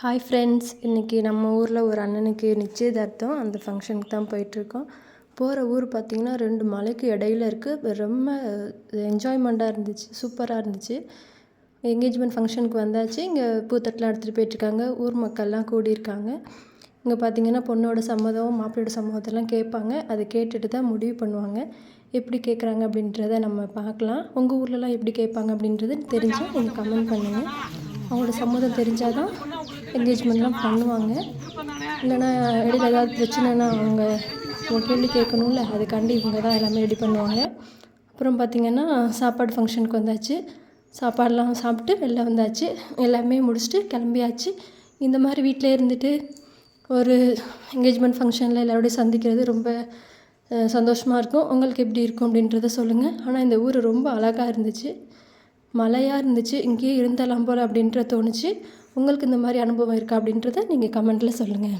Hi friends இன்றைக்கி நம்ம ஊரில் ஒரு அண்ணனுக்கு நிச்சயதார்த்தம். அந்த ஃபங்க்ஷனுக்கு தான் போயிட்டுருக்கோம். போகிற ஊர் பார்த்திங்கன்னா ரெண்டு மலைக்கு இடையில இருக்குது ரொம்ப என்ஜாய்மெண்ட்டாக இருந்துச்சு. சூப்பராக இருந்துச்சு. என்கேஜ்மெண்ட் ஃபங்க்ஷனுக்கு வந்தாச்சு. இங்கே பூத்தட்டெலாம் எடுத்துகிட்டு போயிட்டுருக்காங்க. ஊர் மக்கள்லாம் கூடியிருக்காங்க. இங்கே பார்த்திங்கன்னா பொண்ணோட சம்மதம் மாப்பிள்ளையோட சம்மதத்தெல்லாம் கேட்பாங்க. அதை கேட்டுட்டு தான் முடிவு பண்ணுவாங்க. எப்படி கேட்குறாங்க அப்படின்றத நம்ம பார்க்கலாம். உங்கள் ஊர்லலாம் எப்படி கேட்பாங்க அப்படின்றது தெரிஞ்சால் நீங்கள் கமெண்ட் பண்ணுங்கள் அவங்களோட சம்மதம் தெரிஞ்சால் தான் என்கேஜ்மெண்ட்லாம் பண்ணுவாங்க. இல்லைன்னா இடையில ஏதாவது பிரச்சனைனா அவங்க அவங்க கேள்வி கேட்கணும்ல அதுக்காண்டி இவங்க தான் எல்லாமே ரெடி பண்ணுவாங்க. அப்புறம் பார்த்திங்கன்னா சாப்பாடு ஃபங்க்ஷனுக்கு வந்தாச்சு. சாப்பாடெலாம் சாப்பிட்டு வெளில வந்தாச்சு. எல்லாமே முடிச்சுட்டு கிளம்பியாச்சு. இந்த மாதிரி வீட்டிலே இருந்துட்டு ஒரு என்கேஜ்மெண்ட் ஃபங்க்ஷனில் எல்லோரோடையும் சந்திக்கிறது ரொம்ப சந்தோஷமாக இருக்கும். உங்களுக்கு எப்படி இருக்கும் அப்படின்றத சொல்லுங்கள் ஆனால் இந்த ஊர் ரொம்ப அழகாக இருந்துச்சு. மழையாக இருந்துச்சு இங்கேயே இருந்தலாம் போல் அப்படின்ற தோணுச்சு. உங்களுக்கு இந்த மாதிரி அனுபவம் இருக்கா அப்படின்றத நீங்கள் கமெண்ட்டில் சொல்லுங்கள்